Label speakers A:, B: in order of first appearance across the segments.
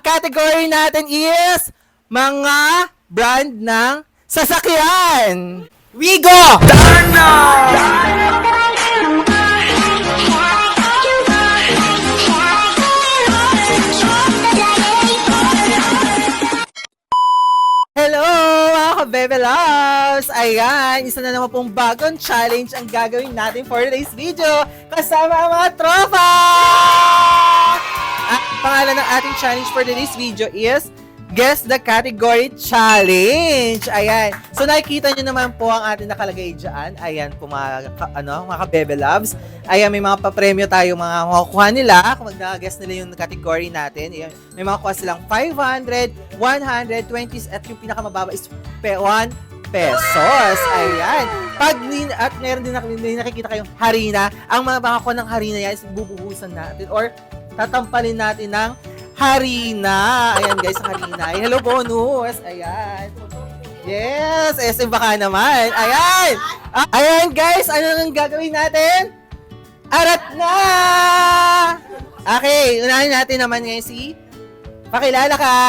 A: category natin is mga brand ng sasakyan. Wigo! Hello, mga kabebe loves! Ayan, isa na naman pong bagong challenge ang gagawin natin for today's video kasama ang mga tropa! At pangalan ng ating challenge for today's video is Guess the Category Challenge! Ayan. So nakikita nyo naman po ang ating nakalagay dyan. Ayan po mga, ka- ano, mga kabebe loves. Ayan, may mga papremyo tayo mga makukuha nila kung mag-guess nila yung category natin. Ayan, may mga kuha silang 500, 100, 20s at yung pinakamababa is pe 1 pesos. Ayan. Pag nin, at meron din nakikita kayong harina, ang mga baka ng harina yan is bubuhusan natin or tatampalin natin ng harina. Ayan guys, ang harina. Ay, hello bonus. Ayan. Yes, SM baka naman. Ayan. Ayan guys, ano nang gagawin natin? Arat na! Okay, unahin natin naman ngayon si Pakilala ka.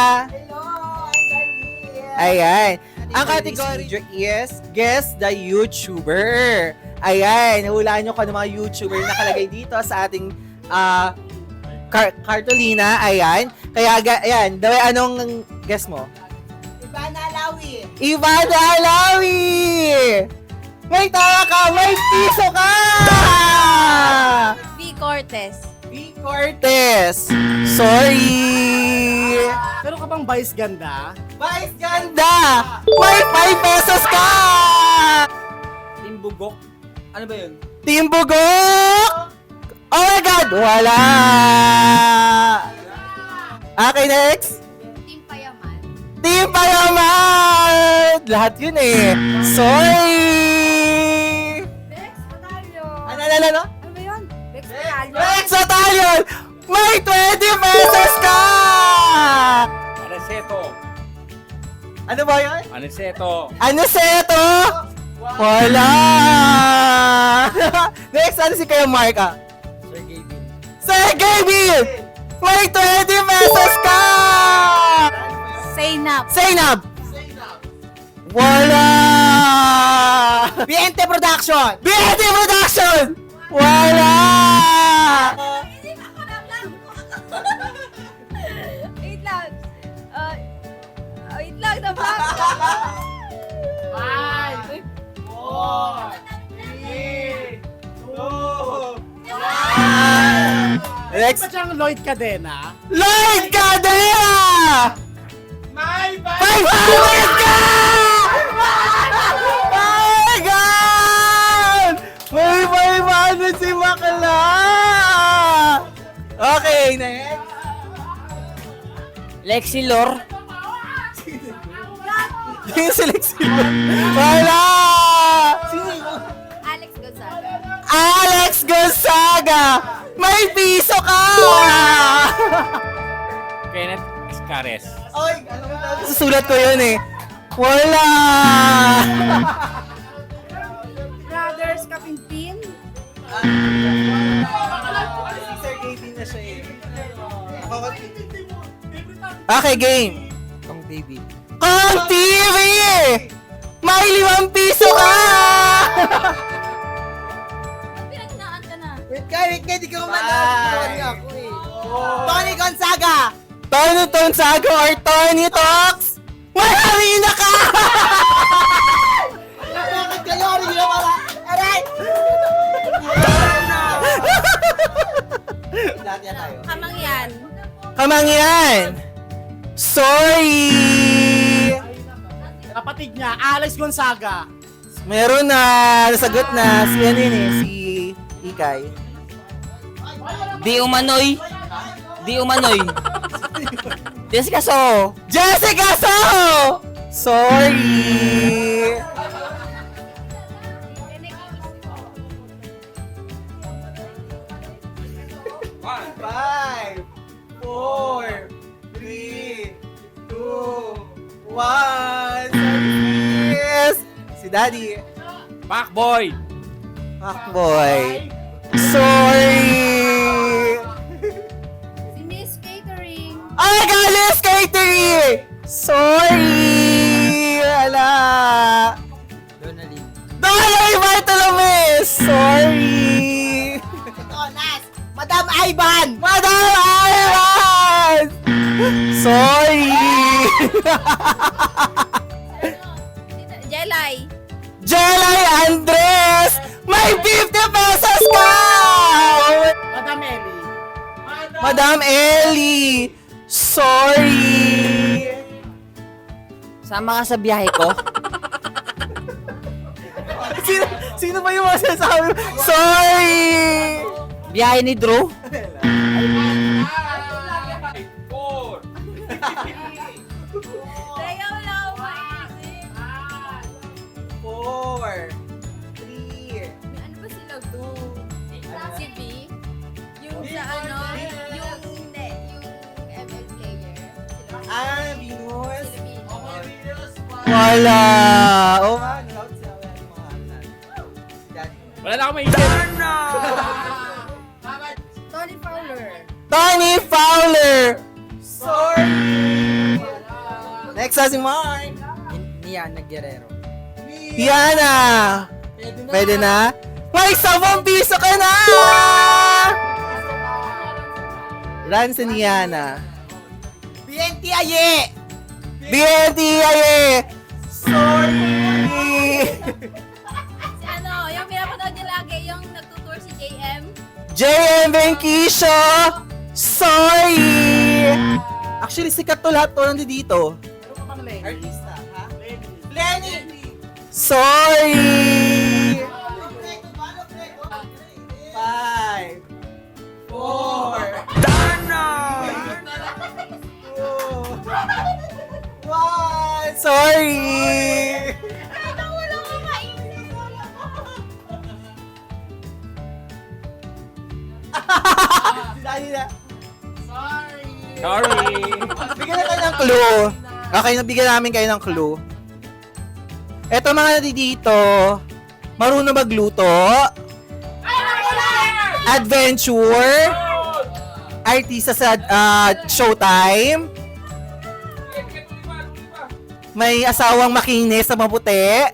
A: Ayan. Ang category is Guess the YouTuber. Ayan. Hulaan nyo kung ano mga YouTuber na nakalagay dito sa ating ah, car- cartolina. Ayan. Kaya, ga- ayan. Daway, anong guess mo?
B: Ivana Alawi.
A: Ivana Alawi! May tawa ka! May piso ka!
C: V. Cortez.
A: B. Cortez! Sorry!
B: Pero ka bang vice ganda?
A: Vice ganda! May 5 pesos ka!
D: Timbugok. Ano ba yun?
A: Team Bugok! Oh my God! Wala! Okay, next!
C: Team Payaman.
A: Team Payaman! Lahat yun eh. Sorry!
C: Bex Batalyo.
A: Ano, ano, ano, ano?
C: Ano ba yun? Bex Batalyo.
A: Rex! May 20 pesos ka!
D: Aniseto.
A: Ano ba yun?
D: Aniseto.
A: Ano seto? Wala! Next, ano si Kuya Mark ah?
D: Sir Gavin!
A: May 20 pesos ka!
C: Zainab.
A: Zainab! Wala!
B: BNT Production!
A: BNT Production! Wala!
C: Wait lang. Uh, wait lang, the
A: Next,
B: Ba siyang Lloyd Cadena?
A: Lloyd Cadena!
B: May
A: 500 ka! Oh my God! May 500 si Makala! Okay, next.
D: Lexi Lor.
A: Yung si Lexi. Wala! May piso ka!
D: Kenneth Escares.
A: Ay, susulat ko yun eh. Wala!
C: Brothers Kapimpin.
A: Si Sir na siya eh. Okay, game.
D: Kong TV.
A: Kong TV! May limang piso ka!
C: Na.
B: Wait ka, wait ka, di ka umanaw. niya ako eh. Tony Gonzaga!
A: Tony Tonsago or Tony Talks? Marami na ka!
B: Bakit kayo? Ano nyo wala? Aray! Lahat yan tayo.
C: Kamangyan.
A: Kamangyan! Sorry!
B: Kapatid niya, Alex Gonzaga.
A: Meron na, nasagot na. Si ano yun eh, si Ikay.
D: Di umanoy. Di umanoy. Jessica So.
A: Jessica So! Sorry! Five, four, three, two, one. Yes! Si Daddy.
D: Pacboy.
A: Fuckboy. Sorry!
C: Si Miss
A: Chris Catering! Sorry! Ala!
B: Donalyn.
A: Dolly Bartolome! Sorry!
B: Ito, Nas. Madam Ivan.
A: Madam Ivan! Sorry!
C: Jelay.
A: Jelay Andres! May 50 pesos ka!
B: Madam Ellie.
A: Madam Ellie! Sorry!
D: Sama ka sa biyahe ko?
A: Sino, sino ba yung masasabi? Sorry!
D: Biyahe ni Drew?
C: Maisip. Tony Fowler.
A: Tony Fowler! Sorry! Next na si Mark.
B: Niana Guerrero.
A: Yana! Pwede na? May 10 piso ka na! Run si Niana.
B: BNT Aye.
A: BNT Aye! Sorry!
C: JM
A: Benkisho! Sorry! Actually, sikat to lahat to nandito. Artista, ha? Lenny! Sorry! Five. Four. One. Sorry!
C: Ano,
A: Na.
D: Sorry.
A: Bigyan na kayo ng clue. Okay, nabigyan namin kayo ng clue. Eto mga nandito, marunong magluto, adventure, artista sa ah, showtime, may asawang makinis na maputi,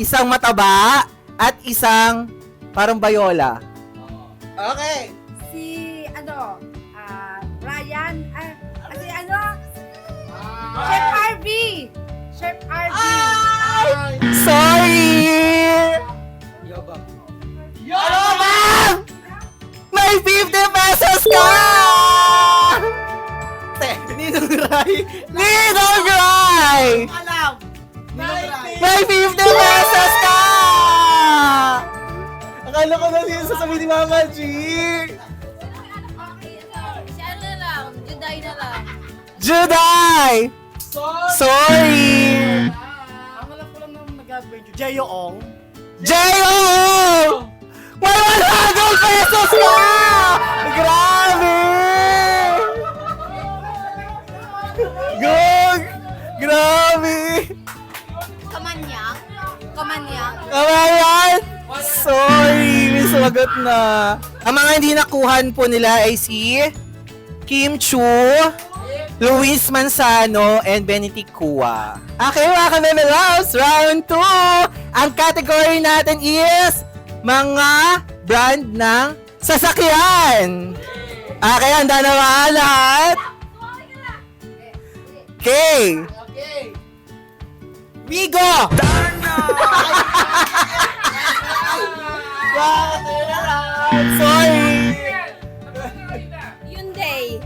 A: isang mataba, at isang parang bayola. Okay.
C: Si, ano, ah, Ryan, ah, si ano, Chef RV. Chef RV.
A: Sorry!
B: Yobab.
A: Ano ba? May 50 pesos ka! Ninong Rai! Ninong Rai!
B: Alam.
A: May 50 pesos! Akala ko na siya sasabihin ni Mama G!
C: Ano, si ano na lang, Juday na lang.
A: Juday! Sorry!
B: Ang alam ko lang nung nag-adventure. Jeyo Ong.
A: J.O. May 100 pesos ka! Grabe! Gog! Grabe!
C: Kamanyang? Kamanyang?
A: Kawayan! Sorry, sumagot na. Ang mga hindi nakuhan po nila ay si Kim Chu, Luis Manzano, and Benedict Kua. Okay, mga kameme loves, round 2! Ang category natin is mga brand ng sasakyan. Okay, handa na ba lahat? Okay.
B: Okay.
A: Wigo! Sorry!
C: Hyundai.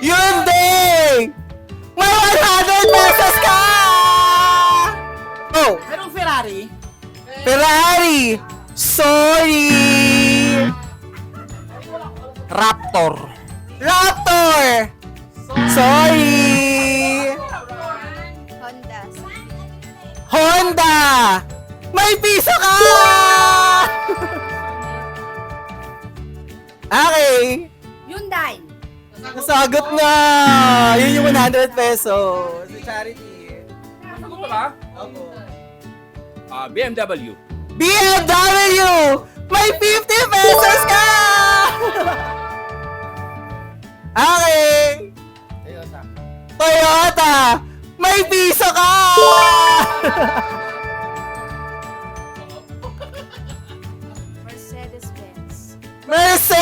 A: Hyundai! May 100 pesos ka! Oh,
B: Merong Ferrari.
A: Ferrari! Sorry!
D: Raptor.
A: Raptor! Sorry!
C: Honda.
A: Honda! May piso ka! Nasagot na! Yun yung 100 pesos. Sa charity.
D: Sagot na ba?
A: Opo.
D: Ah, BMW.
A: BMW! May 50 pesos ka! okay.
B: Toyota.
A: Toyota! May piso ka!
C: Mercedes-Benz.
A: Mercedes!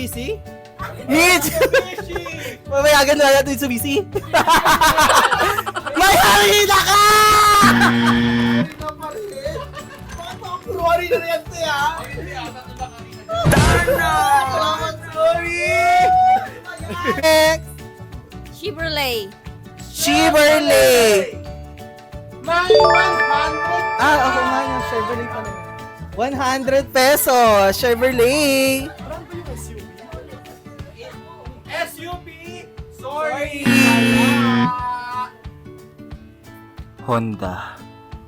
A: Mitsubishi? Mitsubishi! Mamayagan na natin Mitsubishi. May harina ka!
B: Purwari na yan, te, ha?
A: Darna! Sorry! Next!
C: Chevrolet.
A: Chevrolet!
B: May 100
A: Ah, ako nga yung Chevrolet pala. 100 pesos, Chevrolet!
D: Sorry!
A: Honda.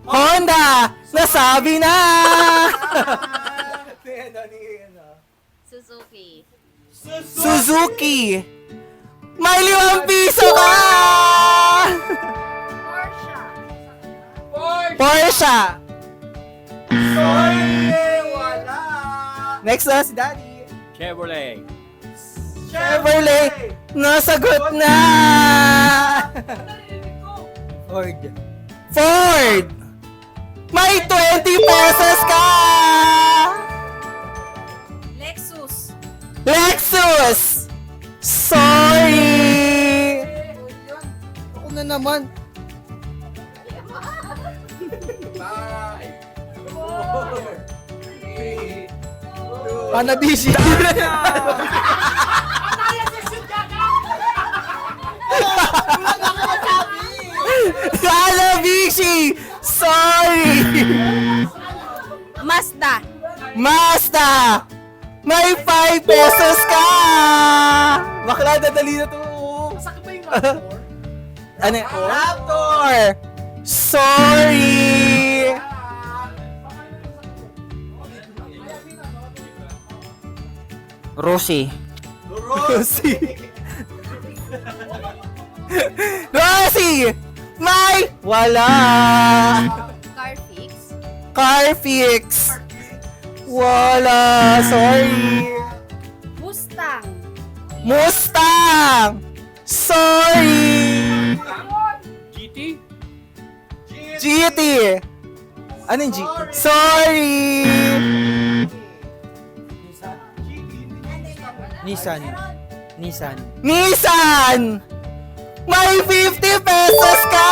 A: Honda! Nasabi na!
C: Suzuki.
A: Suzuki! May limang piso ka!
C: Porsche.
A: Porsche!
D: Sorry! Wala!
A: Next na si Daddy.
D: Chevrolet.
A: Chevrolet! Nasagot na! Ford. Ford! May 20 pesos ka!
C: Lexus.
A: Lexus! Sorry!
B: Ako na naman.
A: Panabishi! Panabishi! Sorry!
C: Mazda.
A: Mazda! May 5 pesos ka! Bakla, dadali na to. Masakit ba yung Raptor? ano? Raptor! Sorry! Rosie. Rosie! Rosie! May! Wala!
C: Carfix.
A: Carfix! Wala! Sorry!
C: Mustang.
A: Mustang! Sorry!
D: GT?
A: GT! Ano yung GT? Sorry!
B: Nissan. Nissan.
A: Nissan! May 50 pesos ka!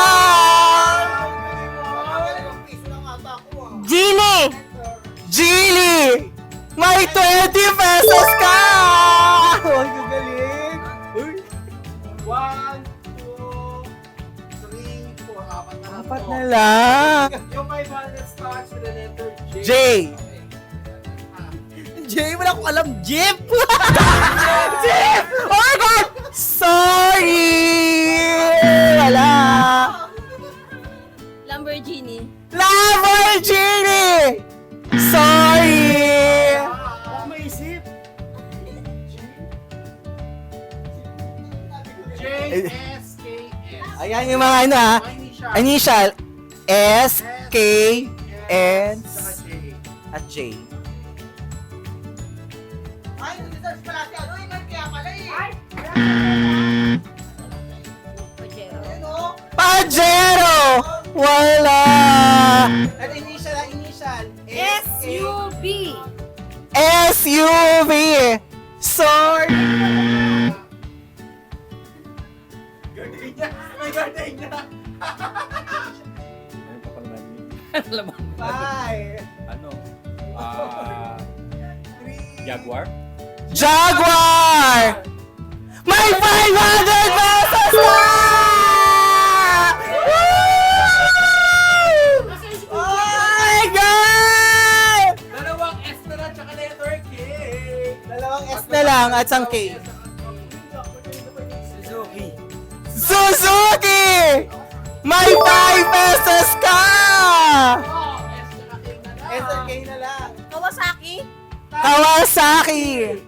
A: Genie! Genie! May 20 pesos ka! Huwag gagaling! Uy!
B: One, two, three, four, apat na.
A: Apat na lang!
B: Yung 500 starts with the letter J.
A: J!
B: J, wala akong alam. Jeep!
A: Jeep! Oh my God! Sorry! Wala!
C: Lamborghini.
A: Lamborghini! Sorry!
B: Ako maisip. J, S, K, S.
A: Ayan yung mga ano ha. Initial. S, K, N, at J.
B: Ay,
C: Pajero.
A: Wala!
B: Ano initial ang initial?
C: SUV.
A: SUV! Sorry!
B: Garden niya. May garden niya.
D: Ano pa pala namin? Alam mo.
B: Five.
D: Ano? Ah...
B: Three.
D: Jaguar?
A: Jaguar! May 500 pesos na! Woo! Oh my God!
B: Dalawang S na lang, tsaka letter K.
A: Dalawang S na lang at isang K.
B: Suzuki.
A: Suzuki! May 5 pesos ka! SLK na lang.
C: Kawasaki.
A: Kawasaki!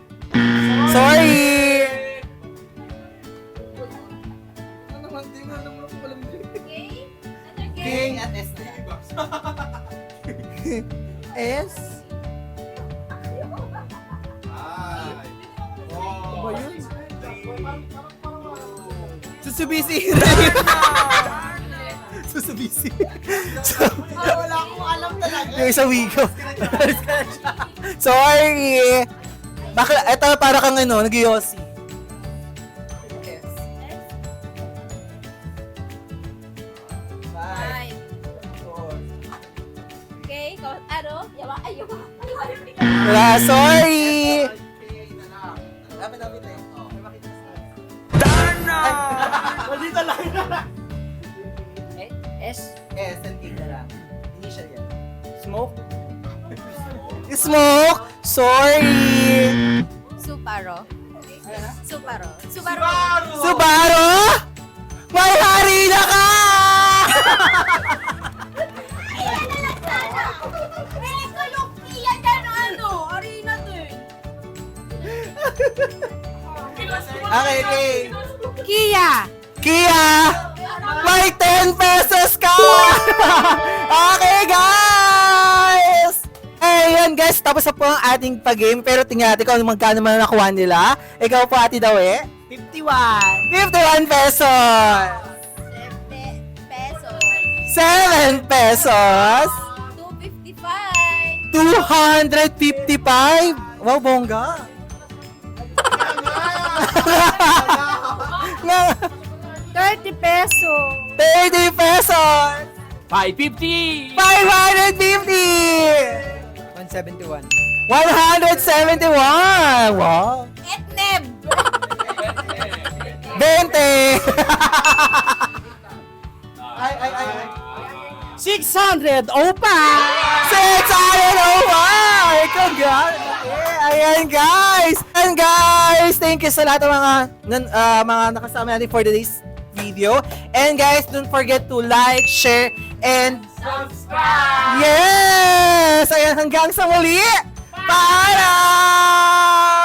B: S? Ba yun?
A: Susubisi. Susubisi. so,
B: Ah, wala akong alam talaga.
A: yung isang wigo. Sorry! Bakla, eto para kang ano, nag-yossi. Wala, sorry!
C: Kia!
A: May 10 pesos ka! okay, guys! Ayan, guys. Tapos na po ang ating pag-game. Pero tingnan natin kung magkano man nakuha nila. Ikaw po, Ate Dawe.
B: 51!
A: 51 pesos!
C: 7 pesos.
A: 7 pesos!
C: 255.
A: 255! Wow, bongga! Nga,
C: 30 pesos.
A: 30 pesos!
D: 550!
A: 550!
B: 171.
A: 171! Wow!
C: Etneb.
A: 20!
B: Ay, ay, ay, ay.
A: 600 opa! 600 opa! Congrats! Ayan guys! Ayan guys! Thank you sa lahat ng mga, ah, mga nakasama natin for today's video. And guys, don't forget to like, share, and subscribe! Yes! Ayan, hanggang sa muli! Paalam!